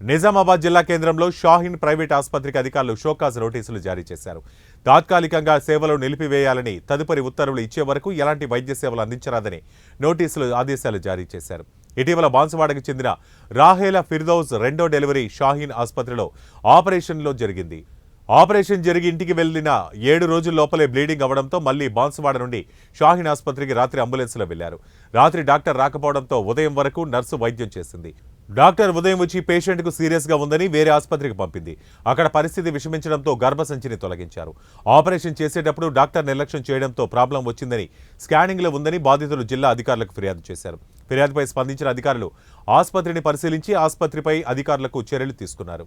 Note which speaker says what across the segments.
Speaker 1: నిజామాబాద్ జిల్లా కేంద్రంలో షాహీన్ ప్రైవేట్ ఆసుపత్రికి అధికారులు షోకాజ్ నోటీసులు జారీ చేశారు. తాత్కాలికంగా సేవలు నిలిపివేయాలని తదుపరి ఉత్తర్వులు ఇచ్చే వరకు ఎలాంటి వైద్య సేవలు అందించరాదని నోటీసులు ఆదేశాలు జారీ చేశారు. ఇటీవల బాన్సువాడకు చెందిన రాహేల ఫిర్దౌజ్ రెండో డెలివరీ షాహీన్ ఆసుపత్రిలో ఆపరేషన్లో జరిగింది. ఆపరేషన్ జరిగి ఇంటికి వెళ్ళిన ఏడు రోజుల లోపలే బ్లీడింగ్ అవడంతో మళ్ళీ బాన్సువాడ నుండి షాహీన్ ఆసుపత్రికి రాత్రి అంబులెన్స్లో వెళ్ళారు. రాత్రి డాక్టర్ రాకపోవడంతో ఉదయం వరకు నర్సు వైద్యం చేసింది. డాక్టర్ ఉదయం వచ్చి పేషెంట్కు సీరియస్గా ఉందని వేరే ఆసుపత్రికి పంపింది. అక్కడ పరిస్థితి విషమించడంతో గర్భసంచిని తొలగించారు. ఆపరేషన్ చేసేటప్పుడు డాక్టర్ నిర్లక్ష్యం చేయడంతో ప్రాబ్లం వచ్చిందని స్కానింగ్లో ఉందని బాధితులు జిల్లా అధికారులకు ఫిర్యాదు చేశారు. ఫిర్యాదుపై స్పందించిన అధికారులు ఆసుపత్రిని పరిశీలించి ఆసుపత్రిపై అధికారులకు చర్యలు తీసుకున్నారు.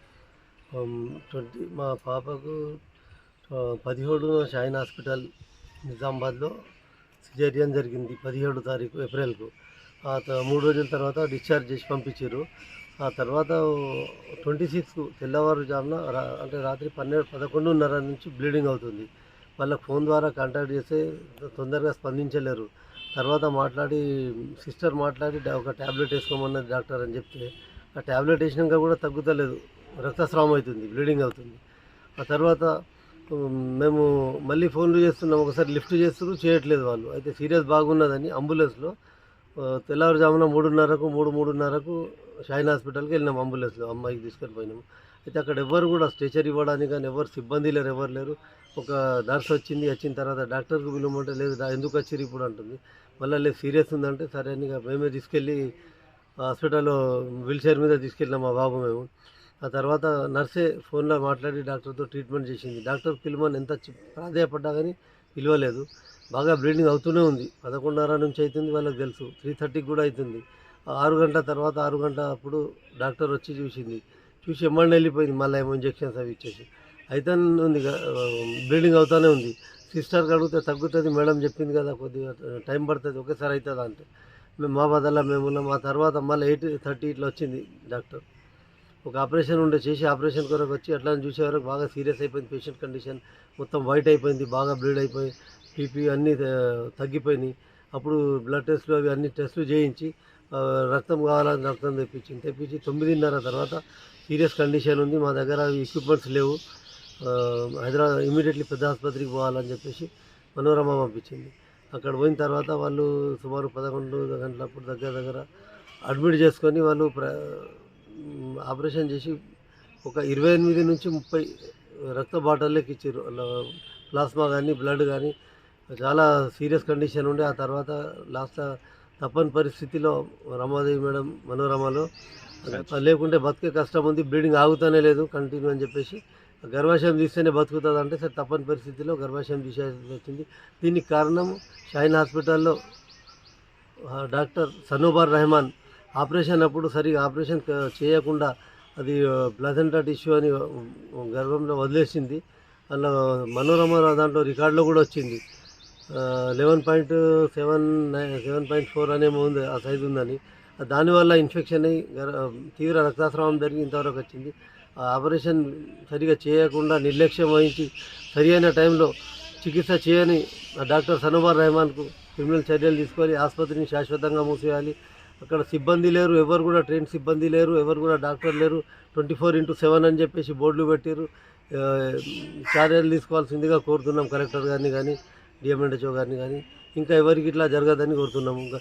Speaker 2: ట్వంటీ మా పాపకు పదిహేడున పదిహేడు షాయిన్ హాస్పిటల్ నిజామాబాద్లో సిజేరియన్ జరిగింది పదిహేడు తారీఖు ఏప్రిల్కు. ఆ త- మూడు రోజుల తర్వాత డిశ్చార్జ్ చేసి పంపించారు. ఆ తర్వాత ట్వంటీ సిక్స్ తెల్లవారుజామున అంటే రాత్రి పన్నెండు పదకొండున్నర నుంచి బ్లీడింగ్ అవుతుంది. వాళ్ళకి ఫోన్ ద్వారా కాంటాక్ట్ చేస్తే తొందరగా స్పందించలేరు. తర్వాత మాట్లాడి సిస్టర్ మాట్లాడి ఒక ట్యాబ్లెట్ వేసుకోమన్నది డాక్టర్ అని చెప్తే ఆ ట్యాబ్లెట్ వేసినాక కూడా తగ్గుతలేదు. రక్తస్రావం అవుతుంది బ్లీడింగ్ అవుతుంది. ఆ తర్వాత మేము మళ్ళీ ఫోన్లు చేస్తున్నాం ఒకసారి లిఫ్ట్ చేస్తున్నారు చేయట్లేదు వాళ్ళు. అయితే సీరియస్ బాగున్నదని అంబులెన్స్లో తెల్లవారుజామున మూడున్నరకు మూడు మూడున్నరకు షైన్ హాస్పిటల్కి వెళ్ళినాం అంబులెన్స్లో అమ్మాయికి తీసుకొని పోయినాము అయితే అక్కడ ఎవరు కూడా స్ట్రెచర్ ఇవ్వడానికి కానీ ఎవరు సిబ్బంది లేరు ఎవరు లేరు. ఒక నర్స్ వచ్చింది వచ్చిన తర్వాత డాక్టర్కి పిలవమంటే లేదు ఎందుకు వచ్చారు ఇప్పుడు అంటుంది. మళ్ళీ లేదు సీరియస్ ఉందంటే సరే అని మేమే తీసుకెళ్ళి హాస్పిటల్లో వీల్ చైర్ మీద తీసుకెళ్ళినాం మా బాబు మేము. ఆ తర్వాత నర్సే ఫోన్లో మాట్లాడి డాక్టర్తో ట్రీట్మెంట్ చేసింది. డాక్టర్ పిలవని ఎంత ప్రాధాయపడ్డా కానీ పిలవలేదు. బాగా బ్లీడింగ్ అవుతూనే ఉంది. పదకొండున్నర నుంచి అవుతుంది వాళ్ళకి తెలుసు. త్రీ థర్టీకి కూడా అవుతుంది ఆ ఆరు గంటల తర్వాత ఆరు గంటల అప్పుడు డాక్టర్ వచ్చి చూసింది. చూసి ఎమ్మండి వెళ్ళిపోయింది. మళ్ళీ ఏమో ఇంజెక్షన్స్ అవి ఇచ్చేసి. అయితే ఉంది బ్లీడింగ్ అవుతూనే ఉంది. సిస్టర్కి అడిగితే తగ్గుతుంది మేడం చెప్పింది కదా కొద్దిగా టైం పడుతుంది ఒకేసారి అవుతుందా అంటే. మా బదల్లో మేము ఉన్నాం. ఆ తర్వాత మళ్ళీ ఎయిట్ థర్టీ ఇట్లా వచ్చింది డాక్టర్. ఒక ఆపరేషన్ ఉండే చేసి ఆపరేషన్ కొరకు వచ్చి అట్లా చూసే వరకు బాగా సీరియస్ అయిపోయింది పేషెంట్ కండిషన్. మొత్తం వైట్ అయిపోయింది బాగా బ్లీడ్ అయిపోయి బీపీ అన్నీ తగ్గిపోయినాయి అప్పుడు బ్లడ్ టెస్ట్లు అవి అన్ని టెస్టులు చేయించి రక్తం కావాలని రక్తం తెప్పించింది తెప్పించి తొమ్మిదిన్నర తర్వాత సీరియస్ కండిషన్ ఉంది. మా దగ్గర ఎక్విప్మెంట్స్ లేవు. హైదరాబాద్ ఇమీడియట్లీ పెద్ద ఆసుపత్రికి పోవాలని చెప్పేసి మనోరమ పంపించింది. అక్కడ పోయిన తర్వాత వాళ్ళు సుమారు పదకొండు గంటలప్పుడు దగ్గర దగ్గర అడ్మిట్ చేసుకొని వాళ్ళు ప్ర ఆపరేషన్ చేసి ఒక ఇరవై ఎనిమిది నుంచి ముప్పై రక్త బాటల్లోకి ఇచ్చారు. అలా ప్లాస్మా కానీ బ్లడ్ కానీ చాలా సీరియస్ కండిషన్ ఉండే. ఆ తర్వాత లాస్ట్ తప్పని పరిస్థితిలో రమాదేవి మేడం మనోరమలో లేకుంటే బతికే కష్టం ఉంది బ్లీడింగ్ ఆగుతూనే లేదు కంటిన్యూ అని చెప్పేసి గర్భాశయం తీస్తేనే బతుకుతుంది అంటే సరే తప్పని పరిస్థితిలో గర్భాశయం తీసేసి వచ్చింది. దీనికి కారణం షైన్ హాస్పిటల్లో డాక్టర్ సనోబార్ రెహమాన్. ఆపరేషన్ అప్పుడు సరిగా ఆపరేషన్ చేయకుండా అది ప్లజెంటా టిష్యూ అని గర్భంలో వదిలేసింది. అలా మనోరమ దాంట్లో రికార్డులో కూడా వచ్చింది. Eleven point seven seven point four అనేమో ఉంది ఆ సైజు ఉందని. దానివల్ల ఇన్ఫెక్షన్ అయ్యి తీవ్ర రక్తస్రావం జరిగి ఇంతవరకు వచ్చింది. ఆపరేషన్ సరిగా చేయకుండా నిర్లక్ష్యం వహించి సరి అయిన టైంలో చికిత్స చేయని ఆ డాక్టర్ సనోబార్ రెహమాన్కు క్రిమినల్ చర్యలు తీసుకొని ఆసుపత్రిని శాశ్వతంగా మూసేయాలి. అక్కడ సిబ్బంది లేరు ఎవరు కూడా ట్రైన్ సిబ్బంది లేరు ఎవరు కూడా డాక్టర్ లేరు. ట్వంటీ ఫోర్ ఇంటూ సెవెన్ అని చెప్పేసి బోర్డులు పెట్టారు చర్యలు తీసుకోవాల్సిందిగా కోరుతున్నాం కలెక్టర్ గారిని కానీ డిఎంఎన్హెచ్ఓ గారిని కానీ ఇంకా ఎవరికి ఇట్లా జరగదని కోరుతున్నాము. ఇంకా